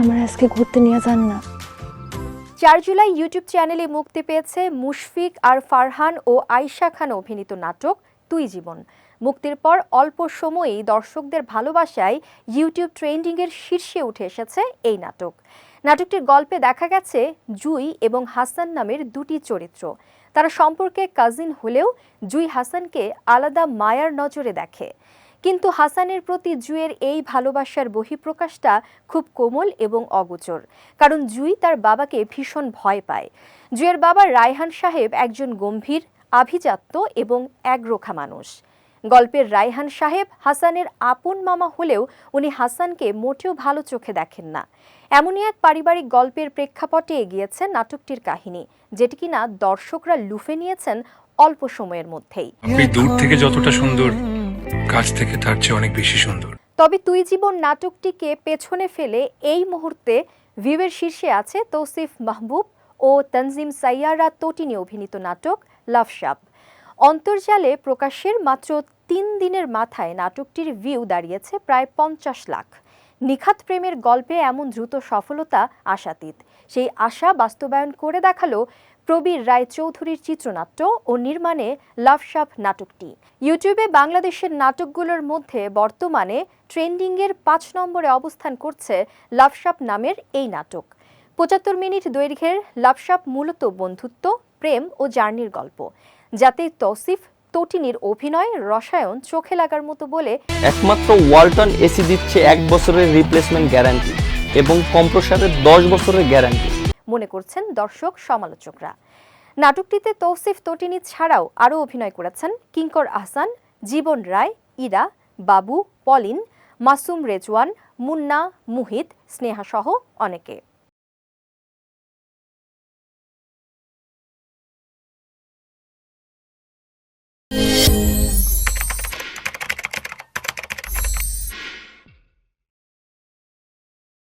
আমার আজকে ঘুরতে নিয়ে যান না। চার জুলাই ইউটিউব চ্যানেলে মুক্তি পেয়েছে মুশফিক আর ফারহান ও আয়শা খান অভিনীত নাটক তুই জীবন। মুক্তির পর অল্প সময়েই দর্শকদের ভালোবাসায় ইউটিউব ট্রেন্ডিংয়ের শীর্ষে উঠে এসেছে এই নাটক। নাটকটির গল্পে দেখা গেছে জুই এবং হাসান নামের দুটি চরিত্র। তারা সম্পর্কে কাজিন হলেও জুই হাসানকে আলাদা মায়ার নজরে দেখে। কিন্তু হাসানের প্রতি জুয়ের এই ভালোবাসার বহিঃপ্রকাশটা খুব কোমল এবং অগোচর, কারণ জুই তার বাবাকে ভীষণ ভয় পায়। জুয়ের বাবা রায়হান সাহেব একজন গম্ভীর, আভিজাত্য এবং একরোখা মানুষ। গল্পের রায়হান সাহেব হাসানের আপন মামা হলেও উনি হাসানকে মোটেও ভালো চোখে দেখেন না। এমনই এক পারিবারিক গল্পের প্রেক্ষাপটে এগিয়েছে নাটকটির কাহিনী, যেটি কিনা দর্শকরা লুফে নিয়েছেন অল্প সময়ের মধ্যেই। দূর থেকে যতটা সুন্দর কাছ থেকে তার চেয়ে অনেক বেশি সুন্দর। তবে তুই জীবন নাটকটিকে পেছনে ফেলে এই মুহূর্তে ভিউয়ের শীর্ষে আছে তৌসিফ মাহবুব ও তনজিম সাইয়ারা তটিনী অভিনীত নাটক লাভ সাপ। অন্তর্জালে প্রকাশের মাত্র তিন দিনের মাথায় নাটকটির ভিউ দাঁড়িয়েছে প্রায় পঞ্চাশ লাখ। নিখাত প্রেমের গল্পে এমন দ্রুত সফলতা আশাতীত। সেই আশা বাস্তবায়ন করে দেখাল প্রবীর রায় চৌধুরীর চিত্রনাট্য ও নির্মাণে লাভসাপ নাটকটি। ইউটিউবে বাংলাদেশের নাটকগুলোর মধ্যে বর্তমানে ট্রেন্ডিংয়ের পাঁচ নম্বরে অবস্থান করছে লাভসাপ নামের এই নাটক। পঁচাত্তর মিনিট দৈর্ঘ্যের লাভসাপ মূলত বন্ধুত্ব, প্রেম ও জার্নির গল্প, যাতে তৌসিফ তটিনীর অভিনয় রসায়ন চোখে লাগার মতো বলে একমাত্র ওয়ালটন এসি দিচ্ছে এক বছরের রিপ্লেসমেন্ট গ্যারান্টি এবং কম্প্রসারের দশ বছরের গ্যারান্টি মনে করছেন দর্শক সমালোচকরা। নাটকটিতে তৌসিফ তটিনী ছাড়াও আরও অভিনয় করেছেন কিঙ্কর আহসান, জীবন রায়, ইরা, বাবু, পলিন, মাসুম রেজওয়ান, মুন্না, মুহিত স্নেহাসহ অনেকে।